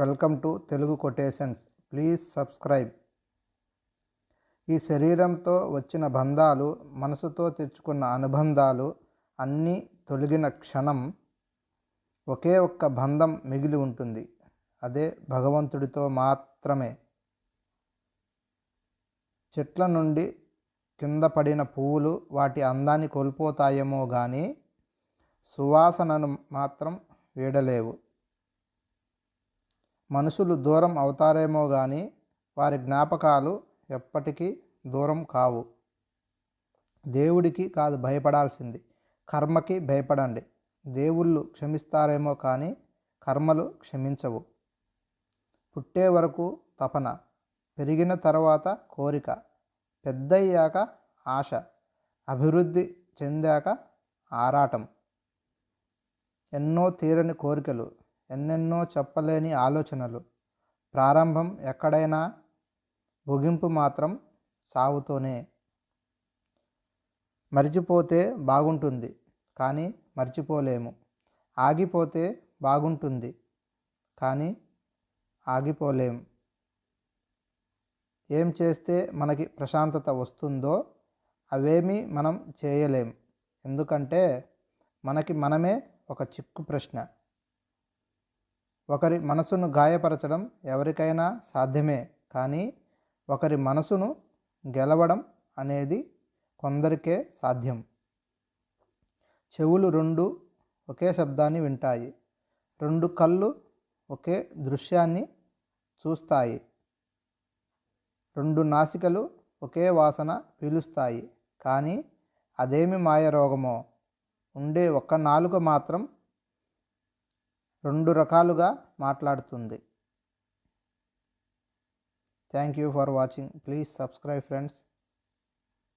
Welcome to Telugu quotations. Please subscribe. ఈ శరీరంతో వచ్చిన బంధాలు మనసుతో తెచ్చుకున్న అనుబంధాలు అన్నీ తొలగిన క్షణం ఒకే ఒక్క బంధం మిగిలి ఉంటుంది. అదే భగవంతుడితో మాత్రమే. చెట్ల నుండి కింద పడిన పువ్వులు వాటి అందాన్ని కోల్పోతాయేమో కానీ సువాసనను మాత్రం వీడలేవు. మనుషులు దూరం అవుతారేమో కానీ వారి జ్ఞాపకాలు ఎప్పటికీ దూరం కావు. దేవుడికి కాదు భయపడాల్సింది. కర్మకి భయపడండి. దేవుళ్ళు క్షమిస్తారేమో కానీ కర్మలు క్షమించవు. పుట్టే వరకు తపన పెరిగిన తర్వాత కోరిక పెద్దయ్యాక ఆశ అభివృద్ధి చెందాక ఆరాటం. ఎన్నో తీరని కోరికలు ఎన్నెన్నో చెప్పలేని ఆలోచనలు. ప్రారంభం ఎక్కడైనా ముగింపు మాత్రం సాగుతూనే మర్చిపోతే బాగుంటుంది కానీ మర్చిపోలేము. ఆగిపోతే బాగుంటుంది కానీ ఆగిపోలేము ఏం చేస్తే మనకి ప్రశాంతత వస్తుందో అవేమీ మనం చేయలేం. ఎందుకంటే మనకి మనమే ఒక చిక్కు ప్రశ్న. ఒకరి మనసును గాయపరచడం ఎవరికైనా సాధ్యమే కానీ ఒకరి మనసును గెలవడం అనేది కొందరికే సాధ్యం. చెవులు రెండు ఒకే శబ్దాన్ని వింటాయి. రెండు కళ్ళు ఒకే దృశ్యాన్ని చూస్తాయి. రెండు నాసికలు ఒకే వాసన పీలుస్తాయి. కానీ అదేమి మాయ రోగమో? ఉండే ఒక్క నాలుక మాత్రం రెండు రకాలుగా మాట్లాడుతుంది. Thank you for watching please subscribe friends